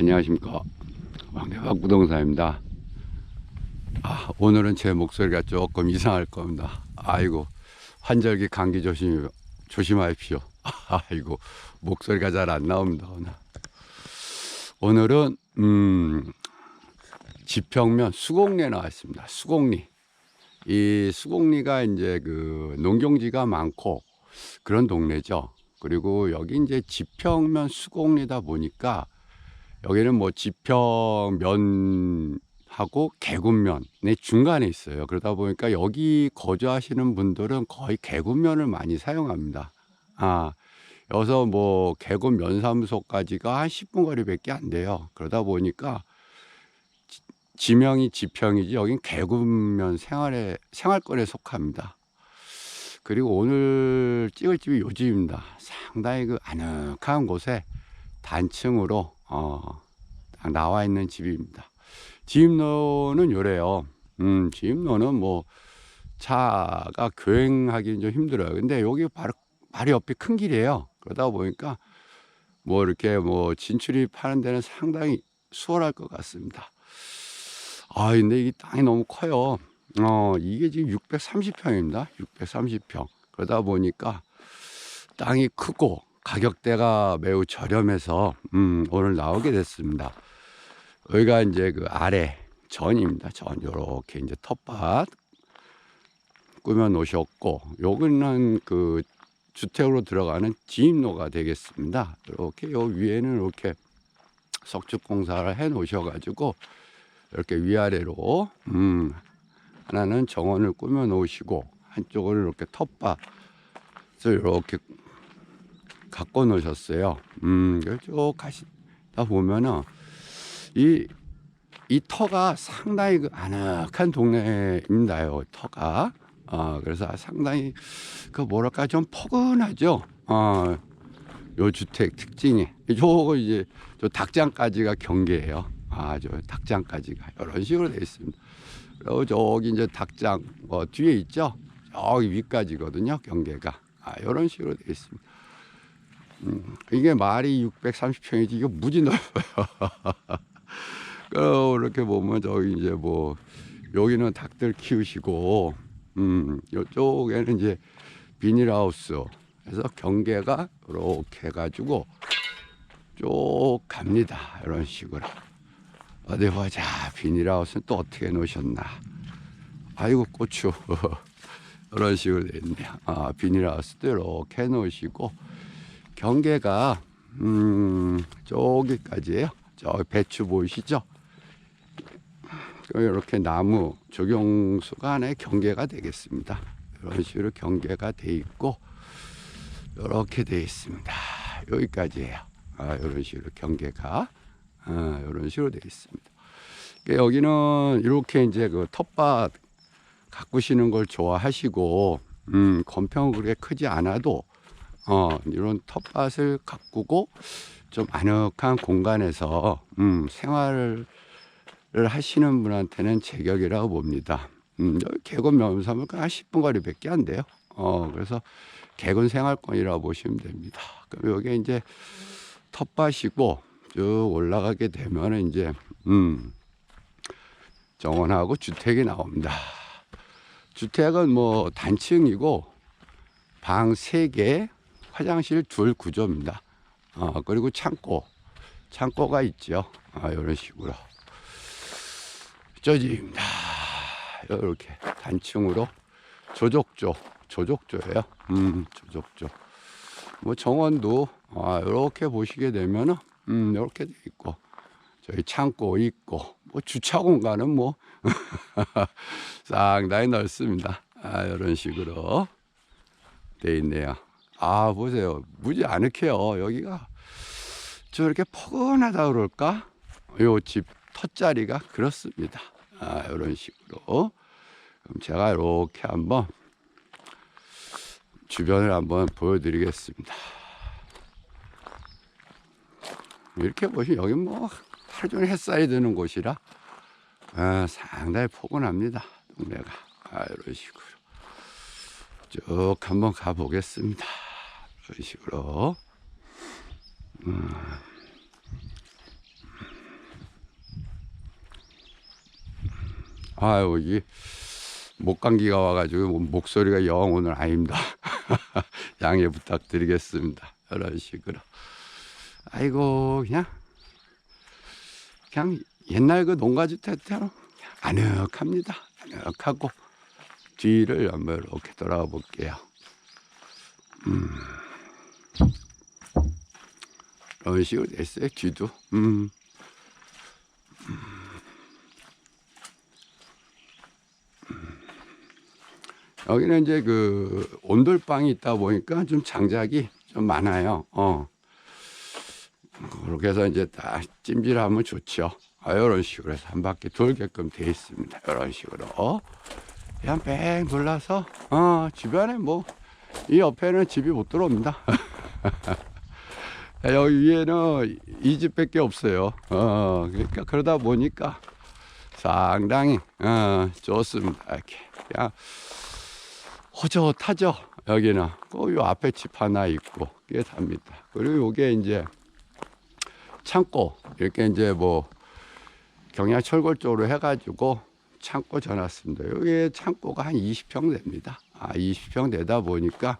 안녕하십니까. 왕대박 부동산입니다. 아, 오늘은 제 목소리가 조금 이상할 겁니다. 아이고 환절기 감기 조심 조심하십시오. 아이고 목소리가 잘 안 나옵니다 오늘. 오늘은 음 지평면 수곡리에 나와 있습니다. 수곡리. 이 수곡리가 이제 그 농경지가 많고 그런 동네죠. 그리고 여기 이제 지평면 수곡리다 보니까 여기는 뭐 지평면하고 계군면의 중간에 있어요. 그러다 보니까 여기 거주하시는 분들은 거의 계군면을 많이 사용합니다. 아, 여기서 뭐 계군 면사무소까지가 한 10분 거리밖에 안 돼요. 그러다 보니까 지- 지명이 지평이지 여긴 계군면 생활에 생활권에 속합니다. 그리고 오늘 찍을 집이 요 집입니다. 상당히 그 아늑한 곳에 단층으로 어, 딱 나와 있는 집입니다. 지입로는 요래요. 음, 지입로는 뭐 차가 교행하기는 좀 힘들어요. 근데 여기 바로 바로 옆이 큰 길이에요. 그러다 보니까 뭐 이렇게 뭐 진출입하는 데는 상당히 수월할 것 같습니다. 아, 근데 이 땅이 너무 커요. 어, 이게 지금 630평입니다. 630평. 그러다 보니까 땅이 크고 가격대가 매우 저렴해서 음, 오늘 나오게 됐습니다. 여기가 이제 그 아래 전입니다. 전 요렇게 이제 텃밭 꾸며 놓으셨고 여기는 그 주택으로 들어가는 지임로가 되겠습니다. 이렇게 요 위에는 이렇게 석축 공사를 해 놓으셔 가지고 이렇게 위아래로 음, 하나는 정원을 꾸며 놓으시고 한쪽을 이렇게 텃밭을 이렇게 갖고 놓으셨어요. 음, 그쭉 가시다 보면은 이, 이 터가 상당히 그 아늑한 동네입니다요. 터가. 어, 그래서 상당히 그 뭐랄까 좀 포근하죠. 어, 요 주택 특징이 요거 이제 저 닭장까지가 경계예요. 아, 저 닭장까지가 이런 식으로 되어 있습니다. 그리고 저기 이제 닭장 뭐 뒤에 있죠. 저기 위까지거든요. 경계가. 아, 이런 식으로 되어 있습니다. 음, 이게 말이 630평이지 이거 무지 넓어요. 그 이렇게 보면 저기 이제 뭐 여기는 닭들 키우시고 음, 이쪽에는 이제 비닐하우스 그래서 경계가 이렇게 해가지고 쭉 갑니다. 이런 식으로. 어디 보자. 비닐하우스는 또 어떻게 놓으셨나. 아이고, 고추. 이런 식으로 돼 있네요. 아, 비닐하우스도 이렇게 놓으시고, 경계가, 음, 저기까지예요. 저 배추 보이시죠? 이렇게 나무 조경수가 하나의 경계가 되겠습니다. 이런 식으로 경계가 돼 있고, 이렇게 돼 있습니다. 여기까지예요. 아, 이런 식으로 경계가 아, 이런 식으로 돼 있습니다. 여기는 이렇게 이제 그 텃밭 가꾸시는 걸 좋아하시고, 음, 건평 그렇게 크지 않아도 어, 이런 텃밭을 가꾸고 좀 아늑한 공간에서 음, 생활을 하시는 분한테는 제격이라고 봅니다. 음, 개건 면사무한 10분 거리밖에 안 돼요. 어, 그래서 개건 생활권이라고 보시면 됩니다. 그럼 여기 이제 텃밭이고 쭉 올라가게 되면 이제 음, 정원하고 주택이 나옵니다. 주택은 뭐 단층이고 방 3개, 화장실 둘 구조입니다. 어, 그리고 창고, 창고가 있죠. 아, 이런 식으로. 저지입니다. 이렇게 단층으로 조족조, 조족조예요. 음, 조족조. 뭐 정원도 아, 이렇게 보시게 되면은 음, 이렇게 돼 있고 저희 창고 있고 뭐 주차 공간은 뭐 상당히 넓습니다. 아, 이런 식으로 돼 있네요. 아 보세요, 무지 아늑해요. 여기가 저렇게 포근하다 그럴까? 요 집 텃자리가 그렇습니다. 아, 이런 식으로. 그럼 제가 이렇게 한번 주변을 한번 보여드리겠습니다. 이렇게 보시면 여기 뭐 하루 종일 햇살이 드는 곳이라 아, 상당히 포근합니다. 동네가 아, 이런 식으로 쭉 한번 가보겠습니다. 이런 식으로. 음. 아유 이 목감기가 와가지고 목소리가 영 오늘 아닙니다. 양해 부탁드리겠습니다. 이런 식으로. 아이고 그냥 그냥 옛날 그 농가주택처럼 아늑합니다. 아늑하고 뒤를 한번 이렇게 돌아볼게요. 음. 이런 식으로 됐어요, 뒤도. 음. 여기는 이제 그 온돌방이 있다 보니까 좀 장작이 좀 많아요. 어. 그렇게 해서 이제 다 찜질하면 좋죠. 아, 이런 식으로 해서 한 바퀴 돌게끔 돼 있습니다. 이런 식으로. 그냥 뺑 돌라서, 어, 주변에 뭐, 이 옆에는 집이 못 들어옵니다. 여기 위에는 이 집밖에 없어요. 어, 그러니까 그러다 보니까 상당히, 어, 좋습니다. 이렇게. 그냥 허젓하죠. 여기는. 그요 앞에 집 하나 있고, 꽤 답니다. 그리고 요게 이제 창고, 이렇게 이제 뭐 경량 철골 쪽으로 해가지고 창고 전놨습니다. 여기 창고가 한 20평 됩니다. 아, 20평 되다 보니까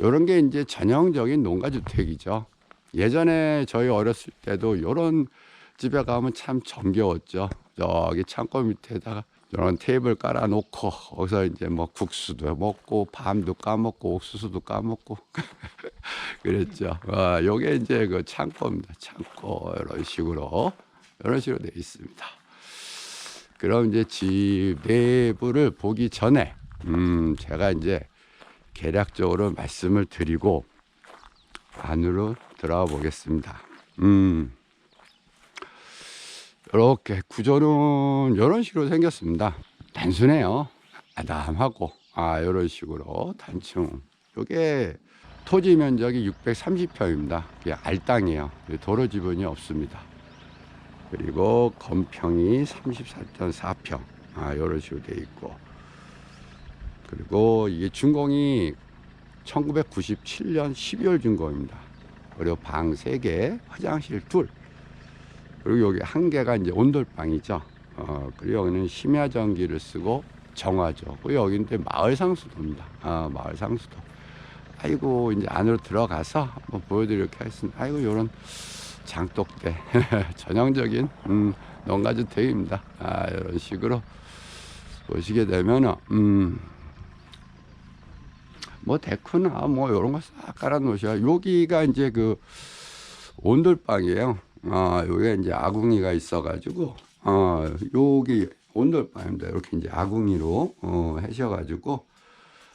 요런 게 이제 전형적인 농가주택이죠. 예전에 저희 어렸을 때도 요런 집에 가면 참 정겨웠죠. 저기 창고 밑에다가 이런 테이블 깔아놓고 거기서 이제 뭐 국수도 먹고 밤도 까먹고 옥수수도 까먹고 그랬죠. 아, 요게 이제 그 창고입니다. 창고 이런 식으로 이런 식으로 되어 있습니다. 그럼 이제 집 내부를 보기 전에 음 제가 이제 개략적으로 말씀을 드리고 안으로 들어가 보겠습니다. 음. 이렇게 구조는 이런 식으로 생겼습니다. 단순해요. 아담하고 아 이런 식으로 단층. 이게 토지 면적이 630평입니다. 이게 알땅이에요. 도로 지분이 없습니다. 그리고 건평이 34.4평. 아 이런 식으로 돼 있고. 그리고 이게 준공이 1997년 12월 준공입니다. 그리고 방 3개, 화장실 둘. 그리고 여기 한 개가 이제 온돌방이죠. 어, 그리고 여기는 심야 전기를 쓰고 정화죠. 그리고 여기는 마을 상수도입니다. 아, 마을 상수도. 아이고, 이제 안으로 들어가서 한번 보여드리도록 하겠습니다. 아이고, 요런 장독대. 전형적인, 음, 농가주택입니다. 아, 이런 식으로 보시게 되면은, 음, 뭐 데크나 뭐 이런 거 싹 깔아 놓으셔. 여기가 이제 그 온돌방이에요. 아, 여기 이제 아궁이가 있어가지고, 어, 여기 온돌방입니다. 이렇게 이제 아궁이로, 어, 하셔가지고,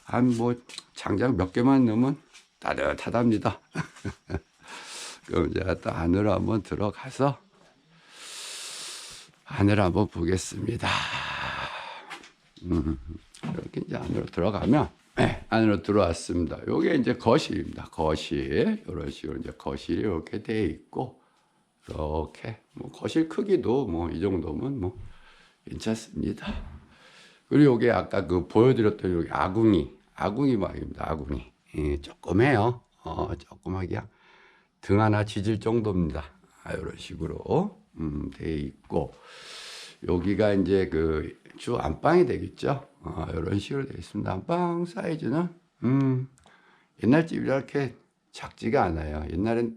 한 뭐, 장작 몇 개만 넣으면 따뜻하답니다. 그럼 제가 또 안으로 한번 들어가서, 안을 한번 보겠습니다. 음, 이렇게 이제 안으로 들어가면, 네, 안으로 들어왔습니다. 요게 이제 거실입니다. 거실. 이런 식으로 이제 거실이 이렇게 돼 있고, 이렇게 뭐 거실 크기도 뭐 이 정도면 뭐 괜찮습니다. 그리고 요게 아까 그 보여드렸던 여기 아궁이, 아궁이 방입니다. 아궁이. 예, 조그매요. 어, 조그맣게 그냥 등 하나 지질 정도입니다. 아, 이런 식으로 음, 돼 있고 여기가 이제 그 주 안방이 되겠죠. 어, 이런 식으로 되어 있습니다. 안방 사이즈는 음, 옛날 집이 이렇게 작지가 않아요. 옛날엔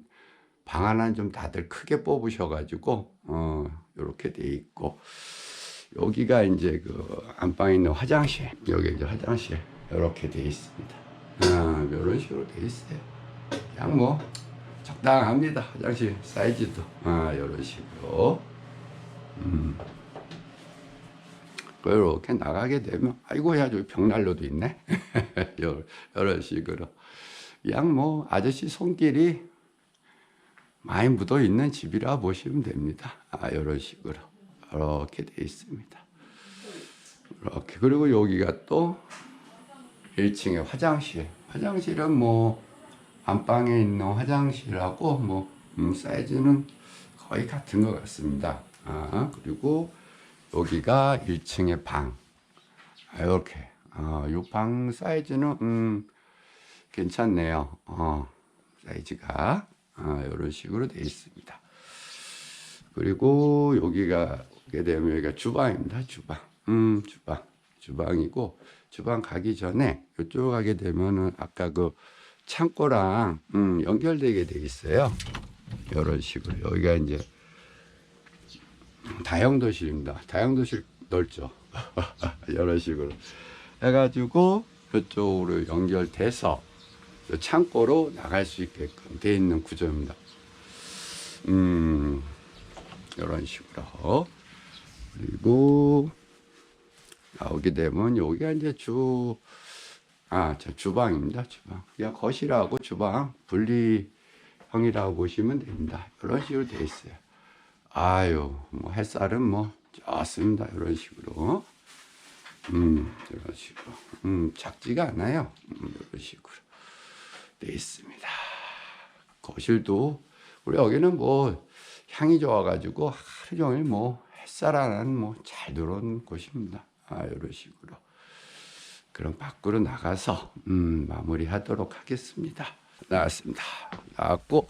방 하나는 좀 다들 크게 뽑으셔가지고 어 이렇게 돼 있고 여기가 이제 그 안방에 있는 화장실 여기 이제 화장실 이렇게 돼 있습니다. 아, 이런 식으로 돼 있어요. 그냥 뭐 적당합니다. 화장실 사이즈도 아 이런 식으로 음. 이렇게 나가게 되면 아이고 야 저기 벽난로도 있네. 이런 식으로 그냥 뭐 아저씨 손길이 많이 묻어 있는 집이라 보시면 됩니다. 아, 이런 식으로 이렇게 돼 있습니다. 이렇게 그리고 여기가 또 1층에 화장실. 화장실은 뭐 안방에 있는 화장실하고 뭐 음, 사이즈는 거의 같은 것 같습니다. 아, 그리고 여기가 1층의 방. 아, 이렇게. 아, 이방 사이즈는 음, 괜찮네요. 어, 사이즈가. 아, 이런 식으로 되어 있습니다. 그리고 여기가 오게 되면 여기가 주방입니다. 주방. 음, 주방. 주방이고 주방 가기 전에 이쪽 가게 되면은 아까 그 창고랑 음, 연결되게 돼 있어요. 이런 식으로 여기가 이제 다용도실입니다. 다용도실 넓죠. 이런 식으로 해가지고 이쪽으로 연결돼서 이 창고로 나갈 수 있게끔 돼 있는 구조입니다. 음, 이런 식으로 그리고 나오게 되면 여기가 이제 주, 아, 저 주방입니다. 주방. 그냥 거실하고 주방 분리형이라고 보시면 됩니다. 이런 식으로 되어 있어요. 아유, 뭐 햇살은 뭐 좋습니다. 이런 식으로. 음, 이런 식으로. 음, 작지가 않아요. 음, 이런 식으로 되어 있습니다. 거실도 우리 여기는 뭐 향이 좋아가지고 하루 종일 뭐 햇살 안은 뭐잘 들어온 곳입니다. 아, 이런 식으로. 그럼 밖으로 나가서 음, 마무리 하도록 하겠습니다. 나왔습니다. 나왔고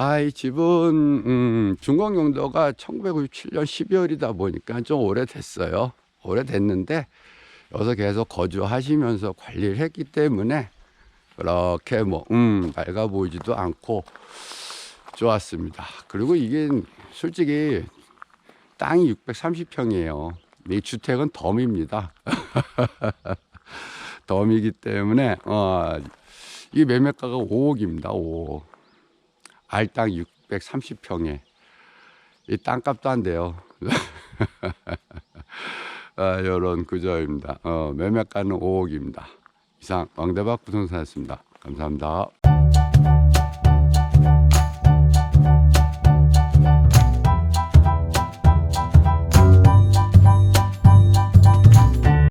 아, 이 집은 음, 준공 용도가 1997년 12월이다 보니까 좀 오래됐어요. 오래됐는데 여기서 계속 거주하시면서 관리를 했기 때문에 그렇게 뭐 음, 낡아 보이지도 않고 좋았습니다. 그리고 이게 솔직히 땅이 630평이에요. 이 주택은 덤입니다. 덤이기 때문에 어, 이 매매가가 5억입니다. 5억. 알땅 630평에 이 땅값도 안 돼요. 아, 이런 구조입니다. 어, 매매가는 5억입니다. 이상 왕대박 부동산이었습니다. 감사합니다.